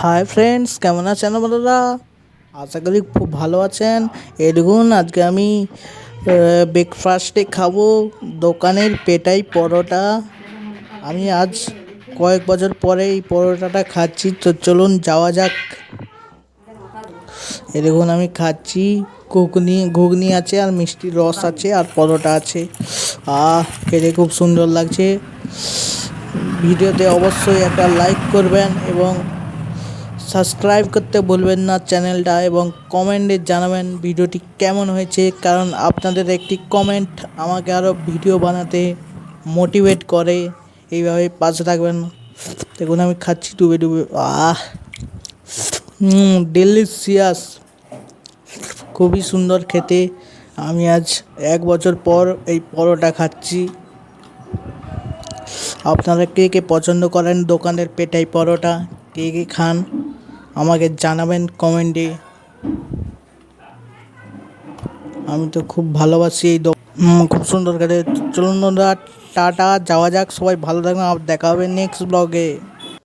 Hi friends কেমন আছেন বন্ধুরা আশা করি খুব ভালো আছেন। এই দেখুন, আজকে আমি ব্রেকফাস্টে খাব। দোকানের পেটাই পরোটা। আমি আজ কয়েক বছর পরে এই পরোটাটা খাচ্ছি, তো চলুন যাওয়া যাক। এই দেখুন, আমি খাচ্ছি। ঘুগনি ঘুগনি আছে আর মিষ্টির রস আছে আর পরোটা আছে। আহ, খেতে খুব সুন্দর লাগছে। ভিডিওতে অবশ্যই একটা লাইক করবেন এবং সাবস্ক্রাইব করতে ভুলবেন না চ্যানেলটা এবং কমেন্টে জানাবেন ভিডিওটি কেমন হয়েছে, কারণ আপনাদের একটি কমেন্ট আমাকে আরও ভিডিও বানাতে মোটিভেট করে। এইভাবে পাশে থাকবেন। দেখুন, আমি খাচ্ছি ডুবে ডুবে। আহ! ডেলিশিয়াস খুবই সুন্দর খেতে। আমি আজ এক বছর পর এই পরোটা খাচ্ছি। আপনারা কে কে পছন্দ করেন দোকানের পেটাই পরোটা? কে কে খান? আমাকে জানাবেন কমেন্টে। আমি তো খুব ভালোবাসি এই খুব সুন্দর কাজে চলুন টাটা, যাওয়া যাক, সবাই ভালো থাকবেন আর দেখা হবে নেক্সট ব্লগে